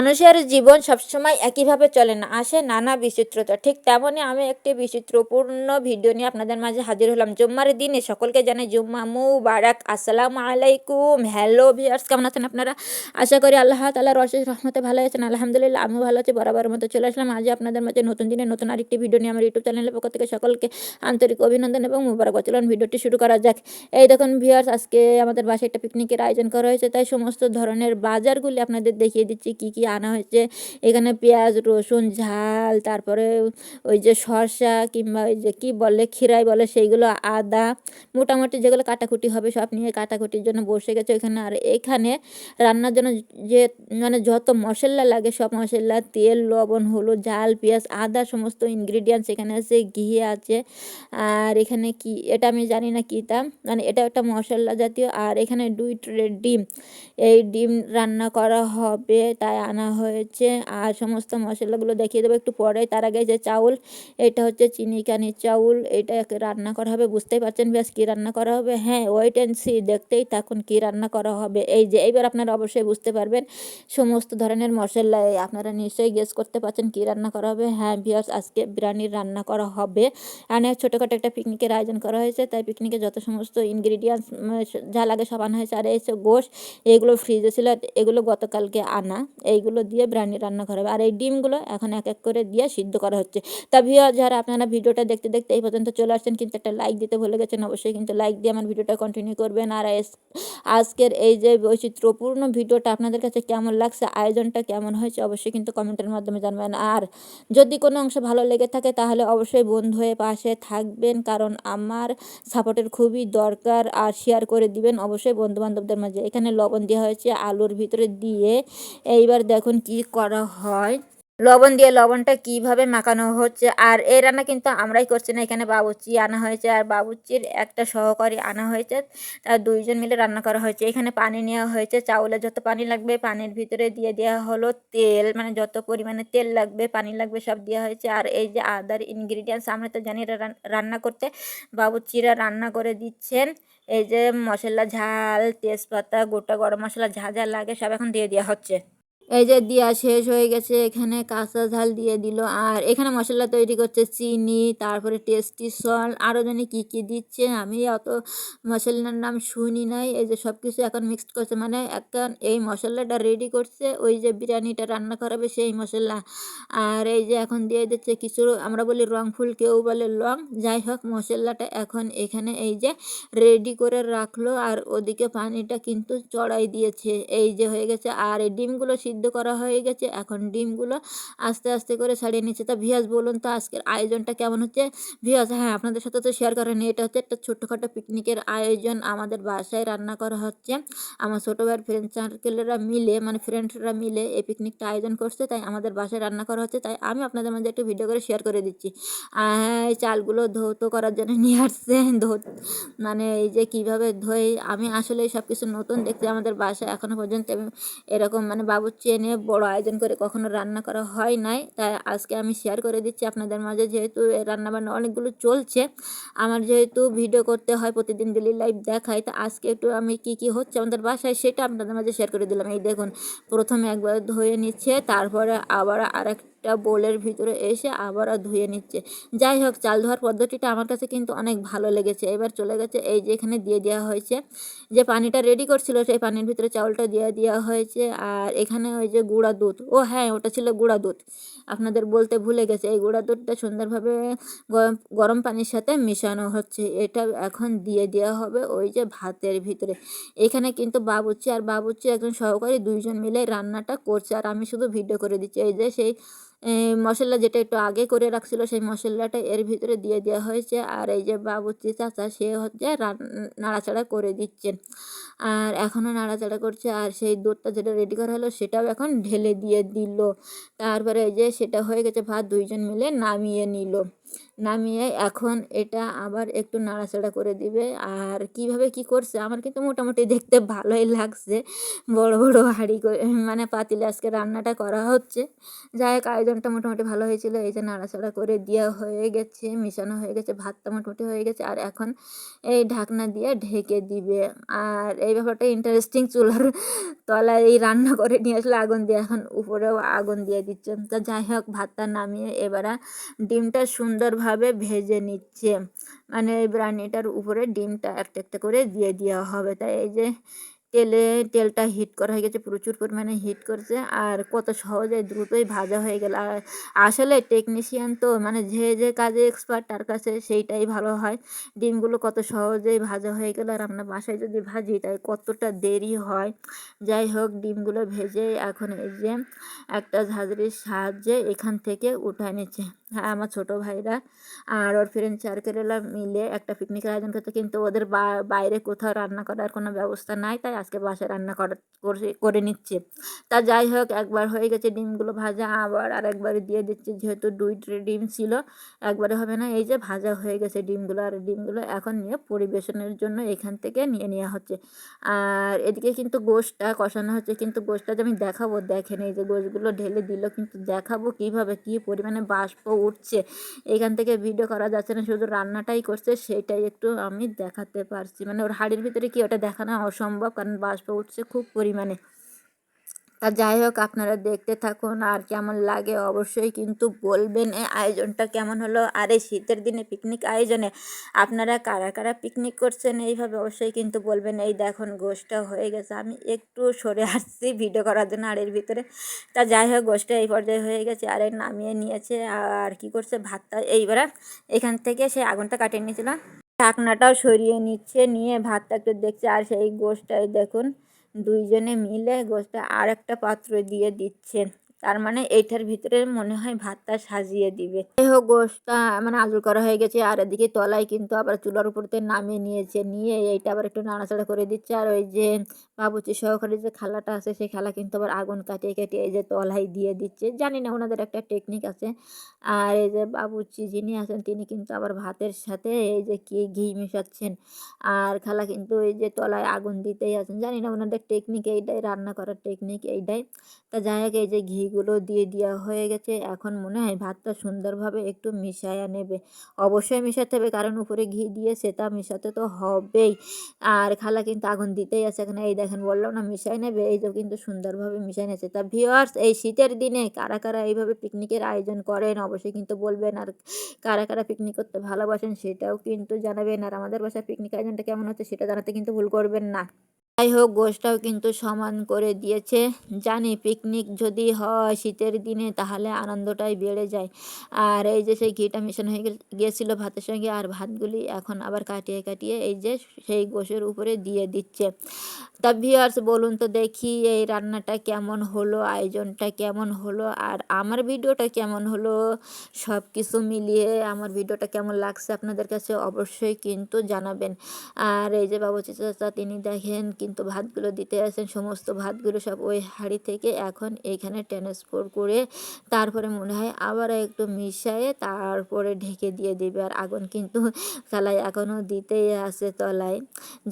মানুষের জীবন সবসময় একইভাবে চলে না, আসে নানা বিচিত্রতা। ঠিক তেমনই আমি একটি বিচিত্রপূর্ণ ভিডিও নিয়ে আপনাদের মাঝে হাজির হলাম। জুম্মার দিনে সকলকে জানাই, জুম্মা মুবারাক, আসসালামু আলাইকুম, হ্যালো ভিউয়ার্স, কেমন আছেন আপনারা? আশা করি আল্লাহ তালার অশেষ রহমতে ভালো আছেন। আলহামদুলিল্লাহ, আমিও ভালো আছি, বরাবর মতো চলে আসলাম। আজ আপনাদের মাঝে নতুন দিনে নতুন আরেকটি ভিডিও নিয়ে আমার ইউটিউব চ্যানেলের পক্ষ থেকে সকলকে আন্তরিক অভিনন্দন এবং মুবারক চলুন ভিডিওটি শুরু করা যাক। এই দেখুন ভিউয়ার্স, আজকে আমাদের বাসায় একটা পিকনিকের আয়োজন করা হয়েছে। তাই সমস্ত ধরনের বাজারগুলি আপনাদের দেখিয়ে দিচ্ছি, কি কি আনা হয়েছে। এখানে পেঁয়াজ, রসুন, ঝাল, তারপরে ওই যে শসা কিংবা ওই যে কী বলে, ক্ষীরাই বলে, সেইগুলো আদা, মোটামুটি যেগুলো কাটাকুটি হবে সব নিয়ে কাটাকুটির জন্য বসে গেছে ওইখানে আর এখানে রান্নার জন্য যে মানে যত মশলা লাগে সব মশলা, তেল, লবণ, হলুদ, ঝাল, পেঁয়াজ, আদা সমস্ত ইনগ্রিডিয়েন্টস এখানে আছে, ঘি আছে। আর এখানে কি, এটা আমি জানি না কী তা মানে এটা একটা মশলা জাতীয়। আর এখানে দুই ট্রে ডিম, এই ডিম রান্না করা হবে, তাই আনা হয়েছে। আর সমস্ত মশলাগুলো দেখিয়ে দেবো একটু পরে। তার আগে যে চাউল, এটা হচ্ছে চিনিকানি চাউল। এটা রান্না করা হবে, বুঝতেই পারছেন বেশ কী রান্না করা হবে। হ্যাঁ ওয়েট অ্যান্ড সি দেখতেই থাকুন কী রান্না করা হবে। এই যে, এইবার আপনারা অবশ্যই বুঝতে পারবেন সমস্ত ধরনের মশলা। আপনারা নিশ্চয়ই গেস করতে পারছেন কী রান্না করা হবে। হ্যাঁ বিয়ার্স আজকে বিরিয়ানির রান্না করা হবে। অনেক ছোটোখাটো একটা পিকনিকের আয়োজন করা হয়েছে। তাই পিকনিকে যত সমস্ত ইনগ্রিডিয়েন্টস যা লাগে সব আনা হয়েছে। আর এই গোশ, এগুলো ফ্রিজে ছিল। এগুলো গতকালকে আনা। এইগুলো দিয়ে বিরিয়ানি রান্না করা হবে। আর এই ডিমগুলো এখন এক এক করে দিয়ে সিদ্ধ করা হচ্ছে। তা ভিও যারা আপনারা ভিডিওটা দেখতে দেখতে এই পর্যন্ত চলে আসছেন, কিন্তু একটা লাইক দিতে ভুলে গেছেন, অবশ্যই কিন্তু লাইক দিয়ে আমার ভিডিওটা কন্টিনিউ করবেন। আর আজকের এই যে বৈচিত্র্যপূর্ণ ভিডিওটা আপনাদের কাছে কেমন লাগছে, আয়োজনটা কেমন হয়েছে, অবশ্যই কিন্তু কমেন্টের মাধ্যমে জানবেন। আর যদি কোনো অংশ ভালো লেগে থাকে, তাহলে অবশ্যই বন্ধু হয়ে পাশে থাকবেন, কারণ আমার সাপোর্টের খুবই দরকার। আর শেয়ার করে দিবেন অবশ্যই বন্ধু বান্ধবদের মাঝে। এখানে লবণ দেওয়া হয়েছে আলুর ভিতরে দিয়ে। এইবার দেখুন কি করা হয়? লবণ দিয়ে লবণটা কীভাবে মাখানো হচ্ছে? আর এই রান্না কিন্তু আমরাই করছি না। এখানে বাবুচি আনা হয়েছে আর বাবুচির একটা সহকারী আনা হয়েছে। তার দুইজন মিলে রান্না করা হয়েছে। এখানে পানি নেওয়া হয়েছে। চাউলে যত পানি লাগবে পানির ভিতরে দিয়ে দেওয়া হলো তেল। মানে যত পরিমাণে তেল লাগবে, পানি লাগবে সব দেওয়া হয়েছে। আর এই যে আদার ইনগ্রিডিয়েন্টস আমরা তো জানি রান্না করতে। বাবুচিরা রান্না করে দিচ্ছেন। এই যে মশলা, ঝাল, তেজপাতা, গোটা গরম মশলা যা যা লাগে সব এখন দিয়ে দেওয়া হচ্ছে। এই যে দিয়া শেষ হয়ে গেছে, এখানে কাঁচা ঝাল দিয়ে দিল। আর এখানে মশলা তৈরি করছে চিনি, তারপরে টেস্টি সল্ট আরও জানি কী কী দিচ্ছে, আমি অত মশলার নাম শুনি নাই। এই যে সব কিছু এখন মিক্সড করছে মানে এখন এই মশলাটা রেডি করছে, ওই যে বিরিয়ানিটা রান্না করাবে সেই মশলা। আর এই যে এখন দিয়ে দিচ্ছে কিছু, আমরা বলি রং ফুল, কেউ বলে লং। যাই হোক, মশলাটা এখন এখানে এই যে রেডি করে রাখল, আর ওদিকে পানিটা কিন্তু চড়াই দিয়েছে। এই যে হয়ে গেছে, আর এই ডিমগুলো সিদ্ধ করা হয়ে গেছে। এখন ডিমগুলো আস্তে আস্তে করে ছাড়িয়ে নিচ্ছে। তা ভিয়াস, বলুন তো আজকের আয়োজনটা কেমন হচ্ছে? ভিয়াস হ্যাঁ আপনাদের সাথে তো শেয়ার করেনি। এটা হচ্ছে একটা ছোটোখাটো পিকনিকের আয়োজন। আমাদের বাসায় রান্না করা হচ্ছে। আমার ছোটো ভাইয়ের ফ্রেন্ড সার্কেলেরা মিলে মানে ফ্রেন্ডরা মিলে এই পিকনিকটা আয়োজন করছে। তাই আমাদের বাসায় রান্না করা হচ্ছে। তাই আমি আপনাদের মধ্যে একটু ভিডিও করে শেয়ার করে দিচ্ছি। এই চালগুলো ধৌত করার জন্য নিয়ে আসছে। ধো মানে এই যে কীভাবে ধোয় আমি আসলে সব কিছু নতুন দেখছি আমাদের বাসায় এখনও পর্যন্ত এরকম মানে বাবুর্চি এনে বড় আয়োজন করে কখনো রান্না করা হয় নাই। তাই আজকে আমি শেয়ার করে দিচ্ছি আপনাদের মাঝে। যেহেতু রান্না রান্নাবান্না অনেকগুলো চলছে, আমার যেহেতু ভিডিও করতে হয়, প্রতিদিন ডেলি লাইভ দেখাই, তা আজকে একটু আমি কি কি হচ্ছে আমাদের বাসায় সেটা আপনাদের মাঝে শেয়ার করে দিলাম। এই দেখুন, প্রথমে একবার ধুয়ে নিচ্ছে, তারপরে আবার আরেকটা বোলের ভিতরে এসে আবারও ধুয়ে নিচ্ছে। যাই হোক, চাল ধোয়ার পদ্ধতিটা আমার কাছে কিন্তু অনেক ভালো লেগেছে। এবার চলে গেছে এই যে এখানে দিয়ে দেওয়া হয়েছে। যে পানিটা রেডি করছিল, সেই পানির ভিতরে চাউলটা দিয়ে দেওয়া হয়েছে। আর এখানে ওই যে গুঁড়া দুধ। ও হ্যাঁ ওটা ছিল গুঁড়া দুধ। আপনাদের বলতে ভুলে গেছে, এই গুঁড়া দুধটা সুন্দরভাবে গরম গরম পানির সাথে মেশানো হচ্ছে। এটা এখন দিয়ে দেওয়া হবে ওই যে ভাতের ভিতরে। এখানে কিন্তু বাবুর্চি আর বাবুর্চি একজন সহকারী দুইজন মিলে রান্নাটা করছে। আর আমি শুধু ভিডিও করে দিচ্ছি। এই যে সেই মশলা যেটা একটু আগে করে রাখছিল, সেই মশলাটা এর ভিতরে দিয়ে দেওয়া হয়েছে। আর এই যে বাবুর্চি চাচা, সে হচ্ছে নাড়াচাড়া করে দিচ্ছে আর এখনও নাড়াচাড়া করছে। আর সেই দুধটা যেটা রেডি করা হলো, সেটাও এখন ঢেলে দিয়ে দিল। তারপরে এই যে সেটা হয়ে গেছে ভাত, দুইজন মিলে নামিয়ে নিল। নামিয়ে এখন এটা আবার একটু নাড়াচাড়া করে দিবে। আর কীভাবে কি করছে? আমার কিন্তু মোটামুটি দেখতে ভালোই লাগছে। বড় বড় হাঁড়ি মানে পাতিলে আজকে রান্নাটা করা হচ্ছে। যাই হোক, আয়োজনটা মোটামুটি ভালো হয়েছিল। এই যে নাড়াচাড়া করে দেওয়া হয়ে গেছে, মিশানো হয়ে গেছে, ভাতটা মোটামুটি হয়ে গেছে। আর এখন এই ঢাকনা দিয়ে ঢেকে দিবে। আর এই ব্যাপারটা ইন্টারেস্টিং চুলার তলায় এই রান্না করে নিয়ে আসলে আগুন দিয়ে এখন উপরেও আগুন দিয়ে দিচ্ছে। তা যাই হোক, ভাতটা নামিয়ে এবারে ডিমটা সুন্দরভাবে ভেজে নিচ্ছে। মানে এই ব্রাউনিটার উপরে ডিমটা একটা একটা করে দিয়ে দেওয়া হবে। তাই এই যে তেলে, তেলটা হিট করা হয়ে গেছে, প্রচুর পরিমাণে হিট করছে, আর কত সহজে দ্রুতই ভাজা হয়ে গেল। আর আসলে টেকনিশিয়ান তো মানে যে যে কাজে এক্সপার্ট তার কাছে সেইটাই ভালো হয়। ডিমগুলো কত সহজেই ভাজা হয়ে গেল আর আমরা বাসায় যদি ভাজি তাই কতটা দেরি হয়। যাই হোক, ডিমগুলো ভেজে এখন এই যে একটা ঝাঁঝরির সাহায্যে এখান থেকে উঠায় নিচ্ছে। হ্যাঁ আমার ছোটো ভাইরা আর ওর ফ্রেন্ড সার্কেলেরা মিলে একটা পিকনিকের আয়োজন করতে কিন্তু ওদের বাইরে কোথাও রান্না করার কোনো ব্যবস্থা নাই, তাই আজকে বাসায় রান্না করা করে নিচ্ছে। তা যাই হোক, একবার হয়ে গেছে ডিমগুলো ভাজা, আবার আর একবার দিয়ে দিচ্ছে, যেহেতু দুই ট্রে ডিম ছিল, একবারে হবে না। এই যে ভাজা হয়ে গেছে ডিমগুলো, আর ডিমগুলো এখন নিয়ে পরিবেশনের জন্য এখান থেকে নিয়ে নেওয়া হচ্ছে। আর এদিকে কিন্তু গোশটা কষানো হচ্ছে, কিন্তু গোশটা যে আমি দেখাবো, দেখেন এই যে গোশগুলো ঢেলে দিল, কিন্তু দেখাবো কীভাবে কী পরিমাণে বাষ্প উঠছে। এখান থেকে ভিডিও করা যাচ্ছে না, শুধু রান্নাটাই করছে, সেটাই একটু আমি দেখাতে পারছি। মানে ওর হাড়ির ভিতরে কি ওটা দেখানো অসম্ভব? কারণ বাষ্প উঠছে খুব পরিমাণে। তা যাই হোক, আপনারা দেখতে থাকুন আর কেমন লাগে অবশ্যই কিন্তু বলবেন এই আয়োজনটা কেমন হলো আর এই শীতের দিনে পিকনিক আয়োজনে আপনারা কারা কারা পিকনিক করছেন এইভাবে অবশ্যই কিন্তু বলবেন। এই দেখুন, গোষ্ঠটা হয়ে গেছে। আমি একটু সরে আসছি ভিডিও করার জন্য আর এর ভিতরে। তা যাই হোক, গোষ্ঠটা এই পর্যায়ে হয়ে গেছে আর নামিয়ে নিয়েছে। আর কি করছে? ভাতটা এইবারে এখান থেকে সে আগুনটা কাটিয়ে নিয়েছিল। ঢাকনাটাও সরিয়ে নিচ্ছে, নিয়ে ভাতটা একটু দেখছে। আর সেই গোষ্ঠটাই দেখুন, দুইজনে মিলে গোষ্ঠটা আর একটা পাত্র দিয়ে দিচ্ছেন তার মানে এইটার ভিতরে মনে হয় ভাতটা সাজিয়ে দিবে। যাই হোক গোষ্ঠটা মানে আলু করা হয়ে গেছে, আর এদিকে তলায় কিন্তু আবার চুলার উপরতে নামিয়ে নিয়েছে। নিয়ে এইটা আবার একটু নাড়াচাড়া করে দিচ্ছে। আর ওই যে বাবুচি সহকারে যে খালাটা আছে, সেই খালা কিন্তু আবার আগুন কাটিয়ে কাটিয়ে এই যে তলায় দিয়ে দিচ্ছে। জানি না ওনাদের একটা টেকনিক আছে। আর এই যে বাবুচি যিনি আছেন, তিনি কিন্তু আবার ভাতের সাথে এই যে কি ঘি মেশাচ্ছেন। আর খালা কিন্তু এই যে তলায় আগুন দিতেই আছেন। জানি না ওনাদের টেকনিক এইটাই, রান্না করার টেকনিক এইটাই। তা যাই হোক, এই যে ঘিগুলো দিয়ে দেওয়া হয়ে গেছে। এখন মনে হয় ভাতটা সুন্দরভাবে একটু মিশায়া নেবে। অবশ্যই মিশাতে হবে, কারণ উপরে ঘি দিয়ে তা মিশাতে তো হবেই। আর খালা কিন্তু আগুন দিতেই আছে এখানে। এই দেখেন বললাম না মিশাই নেবে? এই তো কিন্তু সুন্দরভাবে মিশাই নিয়েছে। তা ভিওয়ার্স এই শীতের দিনে কারা কারা এইভাবে পিকনিকের আয়োজন করেন? অবশ্যই কিন্তু বলবেন। আর কারা কারা পিকনিক করতে ভালোবাসেন সেটাও কিন্তু জানাবেন। আর আমাদের বাসায় পিকনিক আয়োজনটা কেমন হচ্ছে সেটা জানাতে কিন্তু ভুল করবেন না। যাই হোক, গোষ্ঠটাও কিন্তু সমান করে দিয়েছে। জানি পিকনিক যদি হয় শীতের দিনে, তাহলে আনন্দটাই বেড়ে যায়। আর এই যে সেই ঘিটা মেশানো হয়ে গিয়েছিল ভাতের সঙ্গে, আর ভাতগুলি এখন আবার কাটিয়ে কাটিয়ে এই যে সেই গোশের উপরে দিয়ে দিচ্ছে। তা ভিওয়ার্স বলুন তো দেখি এই রান্নাটা কেমন হলো, আয়োজনটা কেমন হলো, আর আমার ভিডিওটা কেমন হলো? সব কিছু মিলিয়ে আমার ভিডিওটা কেমন লাগছে আপনাদের কাছে অবশ্যই কিন্তু জানাবেন। আর এই যে বাবুচি চাচা, তিনি দেখেন কিন্তু ভাতগুলো দিতে আসেন। সমস্ত ভাতগুলো সব ওই হাঁড়ি থেকে এখন এইখানে ট্রান্সফার করে তারপরে মনে হয় আবার একটু মিশায়ে তারপরে ঢেকে দিয়ে দেবে। আর আগুন কিন্তু তলায় এখনও দিতেই আছে তলায়।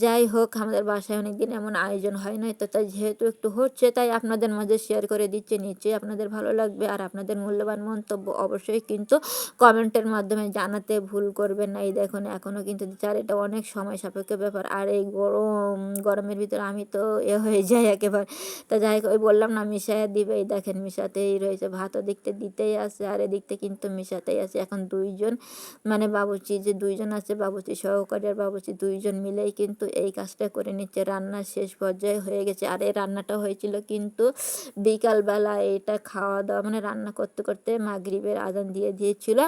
যাই হোক, আমাদের বাসায় অনেক দিন এমন আয়োজন হয় নাই, তো তাই যেহেতু একটু হচ্ছে তাই আপনাদের মাঝে শেয়ার করে দিচ্ছে। নিশ্চয়ই আপনাদের ভালো লাগবে আর আপনাদের মূল্যবান মন্তব্য অবশ্যই কিন্তু কমেন্টের মাধ্যমে জানাতে ভুল করবেন না। এই দেখুন এখনও কিন্তু আর এটা অনেক সময় সাপেক্ষ ব্যাপার। আর এই গরম, গরমের ভিতরে আমি তো এ হয়ে যাই একেবারে। তা যাই ওই বললাম না মিশাইয়া দিবে। এই দেখেন, মিশাতেই রয়েছে। ভাতও দিকতে দিতেই আসে, আর এদিকতে কিন্তু মিশাতেই আছে এখন দুইজন মানে বাবুচি যে দুইজন আছে বাবুচি সহকারী আর বাবুচি দুইজন মিলেই কিন্তু এই কাজটা করে নিচ্ছে। রান্না শেষ পর্যায়ে হয়ে গেছে। আর এই রান্নাটা হয়েছিল কিন্তু বিকালবেলা এটা খাওয়া দাওয়া মানে রান্না করতে করতে মাগরিবের আদান দিয়ে দিয়েছিল।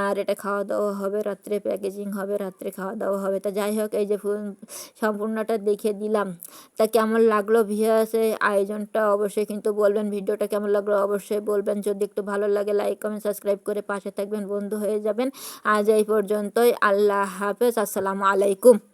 আর এটা খাওয়া দাওয়া হবে, রাত্রে প্যাকেজিং হবে, রাত্রে খাওয়া দাওয়া হবে। তা যাই হোক, এই যে সম্পূর্ণটা দেখে দিলাম। তা কেমন লাগল ভিয়াসে আয়োজনটা? অবশ্যই কিন্তু বলবেন। ভিডিওটা কেমন লাগল? অবশ্যই বলবেন। যদি একটু ভালো লাগে লাইক কমেন্ট সাবস্ক্রাইব করে পাশে থাকবেন, বন্ধু হয়ে যাবেন। আজ এই পর্যন্তই। আল্লাহ হাফেজ। আসসালামু আলাইকুম।